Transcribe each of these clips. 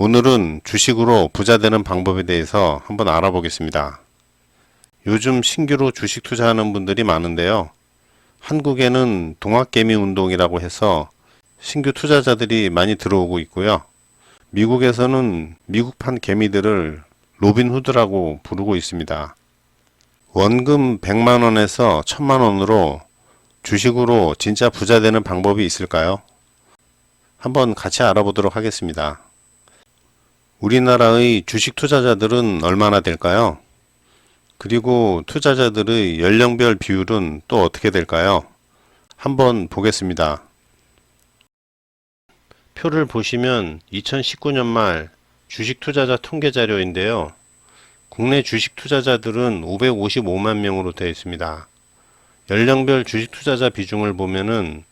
오늘은 주식으로 부자 되는 방법에 대해서 한번 알아보겠습니다. 요즘 신규로 주식 투자하는 분들이 많은데요. 한국에는 동학개미 운동이라고 해서 신규 투자자들이 많이 들어오고 있고요. 미국에서는 미국판 개미들을 로빈 후드라고 부르고 있습니다. 원금 100만 원에서 1000만 원으로 주식으로 진짜 부자 되는 방법이 있을까요? 한번 같이 알아보도록 하겠습니다. 우리나라의 주식 투자자들은 얼마나 될까요? 그리고 투자자들의 연령별 비율은 또 어떻게 될까요? 한번 보겠습니다. 표를 보시면 2019년 말 주식 투자자 통계 자료인데요. 국내 주식 투자자들은 555만 명으로 되어 있습니다. 연령별 주식 투자자 비중을 보면은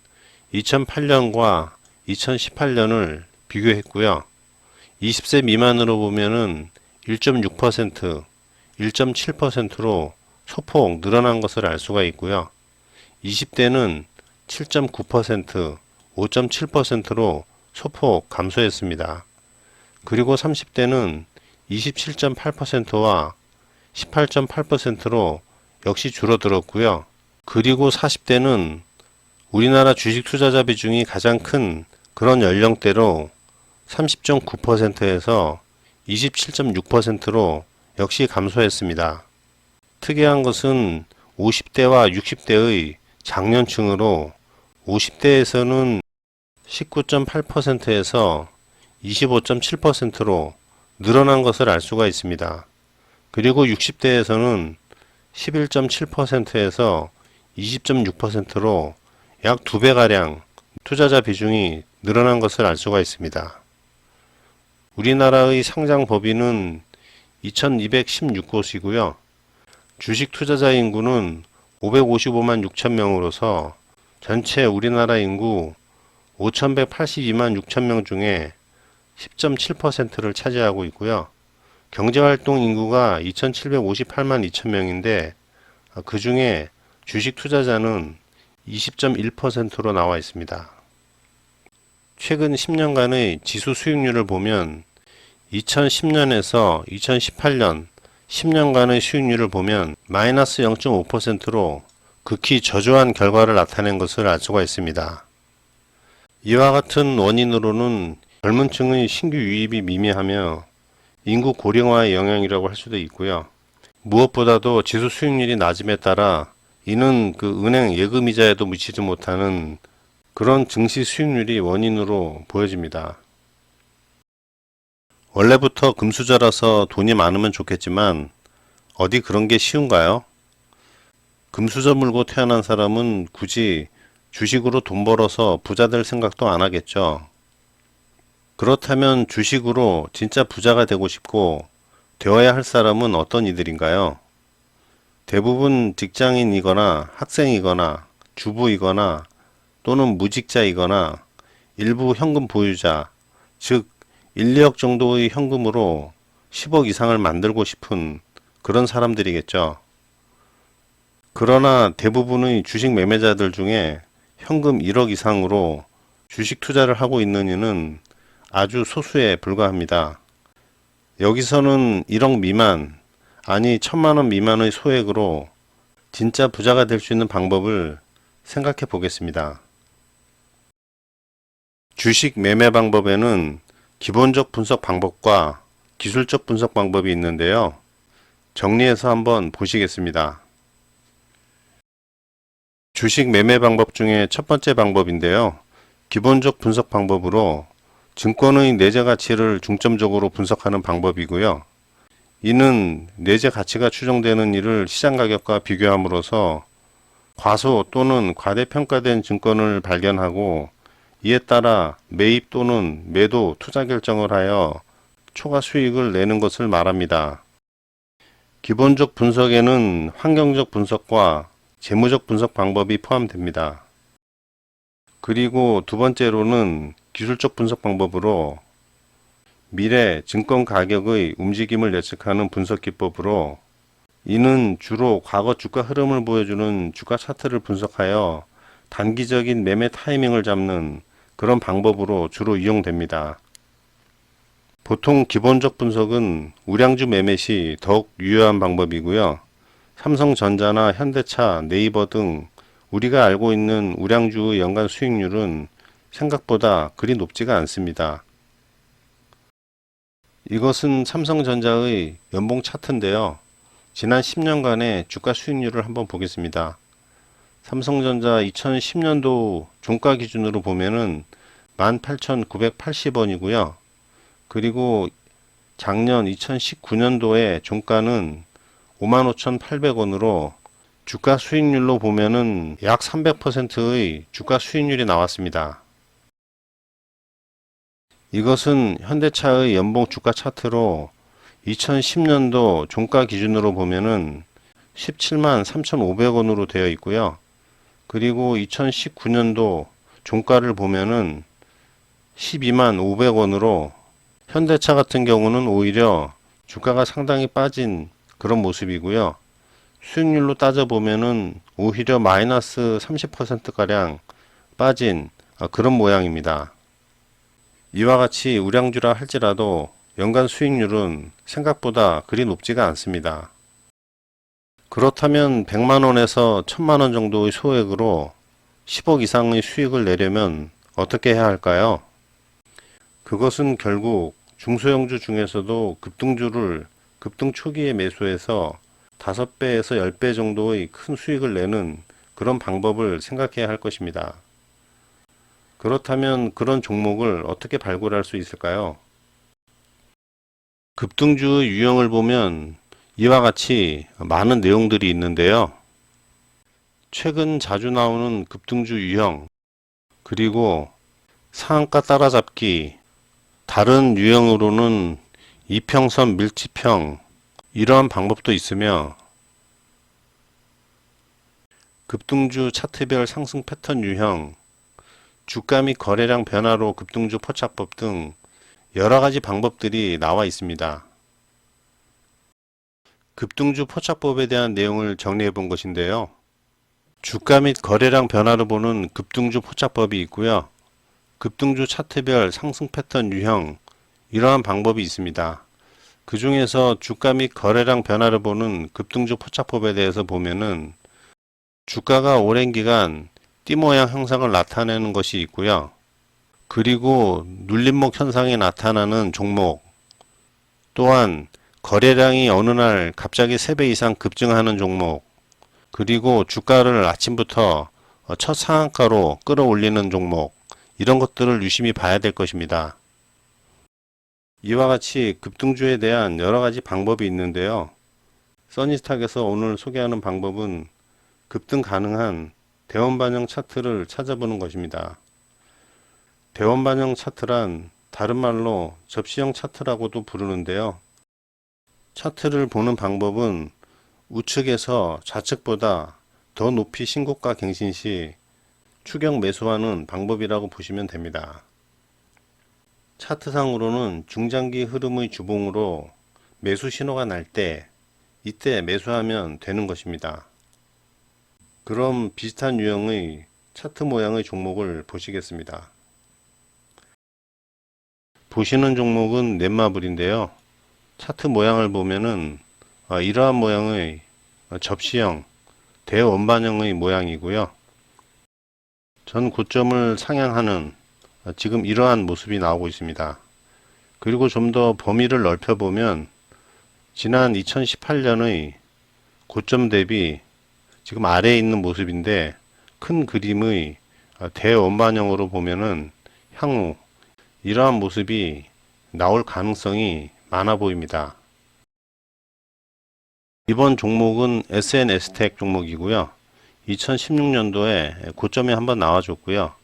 2008년과 2018년을 비교했고요. 20세 미만으로 보면은 1.6%, 1.7%로 소폭 늘어난 것을 알 수가 있고요. 20대는 7.9%, 5.7%로 소폭 감소했습니다. 그리고 30대는 27.8%와 18.8%로 역시 줄어들었고요. 그리고 40대는 우리나라 주식 투자자 비중이 가장 큰 그런 연령대로 30.9%에서 27.6%로 역시 감소했습니다. 특이한 것은 50대와 60대의 장년층으로 50대에서는 19.8%에서 25.7%로 늘어난 것을 알 수가 있습니다. 그리고 60대에서는 11.7%에서 20.6%로 약 두 배가량 투자자 비중이 늘어난 것을 알 수가 있습니다. 우리나라의 상장 법인은 2216곳이고요. 주식 투자자 인구는 555만 6천 명으로서 전체 우리나라 인구 5182만 6천 명 중에 10.7%를 차지하고 있고요. 경제활동 인구가 2758만 2천 명인데 그 중에 주식 투자자는 20.1%로 나와 있습니다. 최근 10년간의 지수 수익률을 보면 2010년에서 2018년 10년간의 수익률을 보면 마이너스 0.5%로 극히 저조한 결과를 나타낸 것을 알 수가 있습니다. 이와 같은 원인으로는 젊은 층의 신규 유입이 미미하며 인구 고령화의 영향이라고 할 수도 있고요. 무엇보다도 지수 수익률이 낮음에 따라 이는 그 은행 예금 이자에도 미치지 못하는 그런 증시 수익률이 원인으로 보여집니다. 원래부터 금수저라서 돈이 많으면 좋겠지만 어디 그런 게 쉬운가요? 금수저 물고 태어난 사람은 굳이 주식으로 돈 벌어서 부자 될 생각도 안 하겠죠. 그렇다면 주식으로 진짜 부자가 되고 싶고 되어야 할 사람은 어떤 이들인가요? 대부분 직장인이거나 학생이거나 주부이거나 또는 무직자이거나 일부 현금 보유자, 즉 1, 2억 정도의 현금으로 10억 이상을 만들고 싶은 그런 사람들이겠죠. 그러나 대부분의 주식 매매자들 중에 현금 1억 이상으로 주식 투자를 하고 있는 이는 아주 소수에 불과합니다. 여기서는 1억 미만, 아니 천만 원 미만의 소액으로 진짜 부자가 될 수 있는 방법을 생각해 보겠습니다. 주식 매매 방법에는 기본적 분석 방법과 기술적 분석 방법이 있는데요. 정리해서 한번 보시겠습니다. 주식 매매 방법 중에 첫 번째 방법인데요. 기본적 분석 방법으로 증권의 내재 가치를 중점적으로 분석하는 방법이고요. 이는 내재 가치가 추정되는 일을 시장 가격과 비교함으로써 과소 또는 과대평가된 증권을 발견하고 이에 따라 매입 또는 매도 투자 결정을 하여 초과 수익을 내는 것을 말합니다. 기본적 분석에는 환경적 분석과 재무적 분석 방법이 포함됩니다. 그리고 두 번째로는 기술적 분석 방법으로 미래 증권 가격의 움직임을 예측하는 분석 기법으로 이는 주로 과거 주가 흐름을 보여주는 주가 차트를 분석하여 단기적인 매매 타이밍을 잡는 그런 방법으로 주로 이용됩니다. 보통 기본적 분석은 우량주 매매 시 더욱 유효한 방법이고요. 삼성전자나 현대차, 네이버 등 우리가 알고 있는 우량주의 연간 수익률은 생각보다 그리 높지가 않습니다. 이것은 삼성전자의 연봉 차트인데요. 지난 10년간의 주가 수익률을 한번 보겠습니다. 삼성전자 2010년도 종가 기준으로 보면은 18,980원이고요. 그리고 작년 2019년도에 종가는 55,800원으로 주가 수익률로 보면은 약 300%의 주가 수익률이 나왔습니다. 이것은 현대차의 연봉 주가 차트로 2010년도 종가 기준으로 보면은 17만 3,500원으로 되어 있고요. 그리고 2019년도 종가를 보면은 12만 500원으로 현대차 같은 경우는 오히려 주가가 상당히 빠진 그런 모습이고요. 수익률로 따져보면은 오히려 마이너스 30%가량 빠진 아, 그런 모양입니다. 이와 같이 우량주라 할지라도 연간 수익률은 생각보다 그리 높지가 않습니다. 그렇다면 100만 원에서 1000만 원 정도의 소액으로 10억 이상의 수익을 내려면 어떻게 해야 할까요? 그것은 결국 중소형주 중에서도 급등주를 급등 초기에 매수해서 5배에서 10배 정도의 큰 수익을 내는 그런 방법을 생각해야 할 것입니다. 그렇다면 그런 종목을 어떻게 발굴할 수 있을까요? 급등주의 유형을 보면 이와 같이 많은 내용들이 있는데요. 최근 자주 나오는 급등주 유형, 그리고 상한가 따라잡기, 다른 유형으로는 이평선 밀집형, 이러한 방법도 있으며, 급등주 차트별 상승 패턴 유형, 주가 및 거래량 변화로 급등주 포착법 등 여러 가지 방법들이 나와 있습니다. 급등주 포착법에 대한 내용을 정리해 본 것인데요. 주가 및 거래량 변화를 보는 급등주 포착법이 있고요. 급등주 차트별 상승 패턴 유형, 이러한 방법이 있습니다. 그 중에서 주가 및 거래량 변화를 보는 급등주 포착법에 대해서 보면은 주가가 오랜 기간 띠 모양 형상을 나타내는 것이 있고요. 그리고 눌림목 현상이 나타나는 종목, 또한 거래량이 어느 날 갑자기 3배 이상 급증하는 종목, 그리고 주가를 아침부터 첫 상한가로 끌어올리는 종목, 이런 것들을 유심히 봐야 될 것입니다. 이와 같이 급등주에 대한 여러 가지 방법이 있는데요. 써니스탁에서 오늘 소개하는 방법은 급등 가능한 대원 반영 차트를 찾아보는 것입니다. 대원 반영 차트란 다른 말로 접시형 차트라고도 부르는데요. 차트를 보는 방법은 우측에서 좌측보다 더 높이 신고가 갱신 시 추격 매수하는 방법이라고 보시면 됩니다. 차트상으로는 중장기 흐름의 주봉으로 매수 신호가 날 때 이때 매수하면 되는 것입니다. 그럼 비슷한 유형의 차트 모양의 종목을 보시겠습니다. 보시는 종목은 넷마블인데요. 차트 모양을 보면은 아, 이러한 모양의 접시형 대원반형의 모양이고요. 전 고점을 상향하는 아, 지금 이러한 모습이 나오고 있습니다. 그리고 좀 더 범위를 넓혀보면 지난 2018년의 고점 대비 지금 아래에 있는 모습인데 큰 그림의 대원반영으로 보면은 향후 이러한 모습이 나올 가능성이 많아 보입니다. 이번 종목은 SNS텍 종목이고요. 2016년도에 고점이 한번 나와줬고요.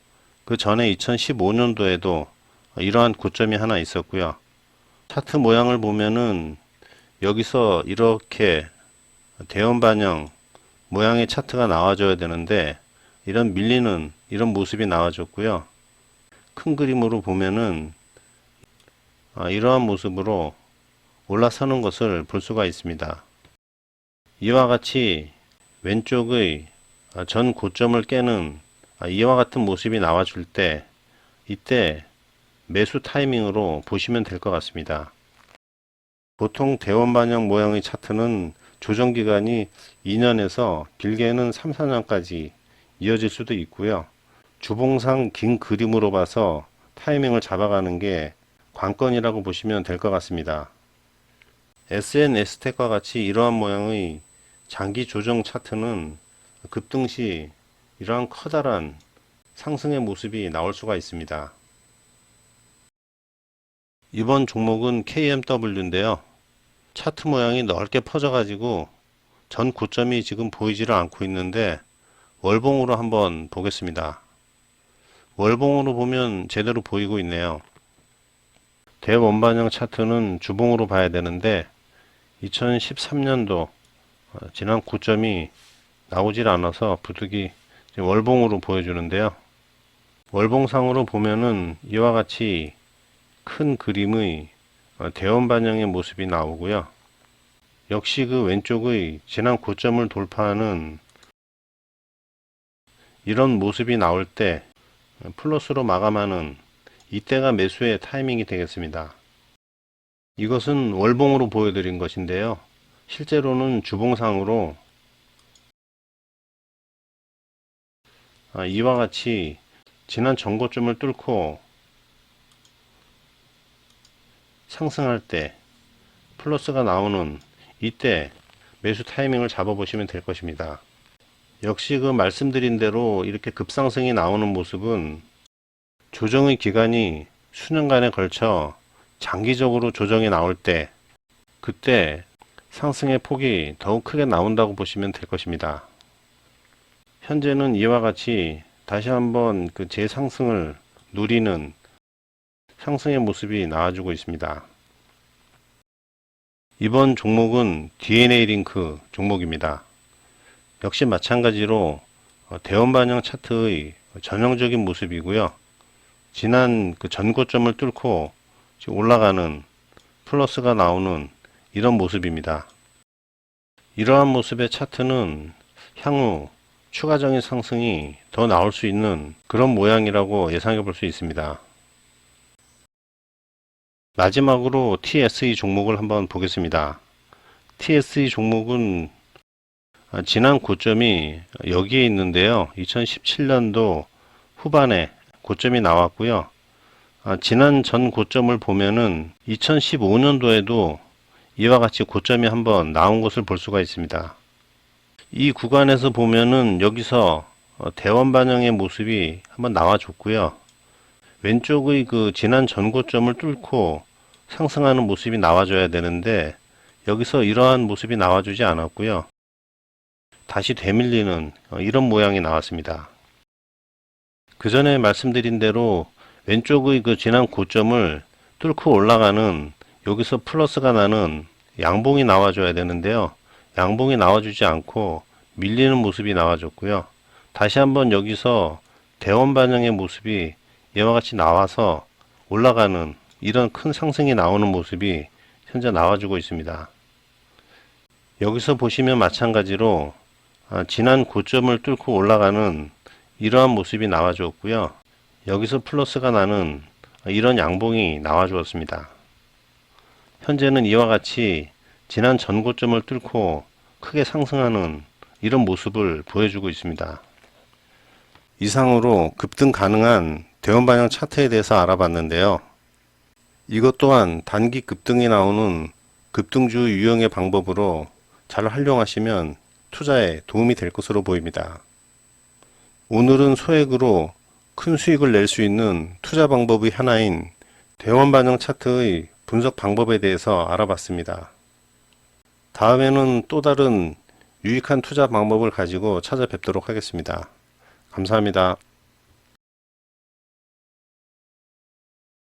그 전에 2015년도에도 이러한 고점이 하나 있었고요. 차트 모양을 보면은 여기서 이렇게 대원 반영 모양의 차트가 나와줘야 되는데 이런 밀리는 이런 모습이 나와줬고요. 큰 그림으로 보면은 아, 이러한 모습으로 올라서는 것을 볼 수가 있습니다. 이와 같이 왼쪽의 아, 전 고점을 깨는 아, 이와 같은 모습이 나와줄 때 이때 매수 타이밍으로 보시면 될 것 같습니다. 보통 대원 반영 모양의 차트는 조정 기간이 2년에서 길게는 3, 4년까지 이어질 수도 있고요. 주봉상 긴 그림으로 봐서 타이밍을 잡아가는 게 관건이라고 보시면 될 것 같습니다. SNS텍과 같이 이러한 모양의 장기 조정 차트는 급등 시 이러한 커다란 상승의 모습이 나올 수가 있습니다. 이번 종목은 KMW인데요. 차트 모양이 넓게 퍼져가지고 전 고점이 지금 보이지를 않고 있는데 월봉으로 한번 보겠습니다. 월봉으로 보면 제대로 보이고 있네요. 대원반영 차트는 주봉으로 봐야 되는데 2013년도 어, 지난 고점이 나오질 않아서 부득이 월봉으로 보여주는데요. 월봉상으로 보면은 이와 같이 큰 그림의 어, 대원 반영의 모습이 나오고요. 역시 그 왼쪽의 지난 고점을 돌파하는 이런 모습이 나올 때 플러스로 마감하는 이때가 매수의 타이밍이 되겠습니다. 이것은 월봉으로 보여드린 것인데요. 실제로는 주봉상으로 아, 이와 같이 지난 전고점을 뚫고 상승할 때 플러스가 나오는 이때 매수 타이밍을 잡아보시면 될 것입니다. 역시 그 말씀드린 대로 이렇게 급상승이 나오는 모습은 조정의 기간이 수년간에 걸쳐 장기적으로 조정이 나올 때 그때 상승의 폭이 더욱 크게 나온다고 보시면 될 것입니다. 현재는 이와 같이 다시 한번 그 재상승을 누리는 상승의 모습이 나와주고 있습니다. 이번 종목은 DNA 링크 종목입니다. 역시 마찬가지로 어, 대원 반영 차트의 전형적인 모습이고요. 지난 그 전고점을 뚫고 올라가는 플러스가 나오는 이런 모습입니다. 이러한 모습의 차트는 향후 추가적인 상승이 더 나올 수 있는 그런 모양이라고 예상해 볼 수 있습니다. 마지막으로 TSE 종목을 한번 보겠습니다. TSE 종목은 아, 지난 고점이 여기에 있는데요. 2017년도 후반에 고점이 나왔고요. 아, 지난 전 고점을 보면은 2015년도에도 이와 같이 고점이 한번 나온 것을 볼 수가 있습니다. 이 구간에서 보면은 여기서 어, 대원 반영의 모습이 한번 나와줬고요. 왼쪽의 그 지난 전고점을 뚫고 상승하는 모습이 나와줘야 되는데 여기서 이러한 모습이 나와주지 않았고요. 다시 되밀리는 어, 이런 모양이 나왔습니다. 그 전에 말씀드린 대로 왼쪽의 그 지난 고점을 뚫고 올라가는 여기서 플러스가 나는 양봉이 나와줘야 되는데요. 양봉이 나와주지 않고 밀리는 모습이 나와줬고요. 다시 한번 여기서 대원 반영의 모습이 이와 같이 나와서 올라가는 이런 큰 상승이 나오는 모습이 현재 나와주고 있습니다. 여기서 보시면 마찬가지로 아, 지난 고점을 뚫고 올라가는 이러한 모습이 나와 주었고요. 여기서 플러스가 나는 이런 양봉이 나와 주었습니다. 현재는 이와 같이 지난 전고점을 뚫고 크게 상승하는 이런 모습을 보여주고 있습니다. 이상으로 급등 가능한 대원 반영 차트에 대해서 알아봤는데요. 이것 또한 단기 급등이 나오는 급등주 유형의 방법으로 잘 활용하시면 투자에 도움이 될 것으로 보입니다. 오늘은 소액으로 큰 수익을 낼 수 있는 투자 방법의 하나인 대원 반영 차트의 분석 방법에 대해서 알아봤습니다. 다음에는 또 다른 유익한 투자 방법을 가지고 찾아뵙도록 하겠습니다. 감사합니다.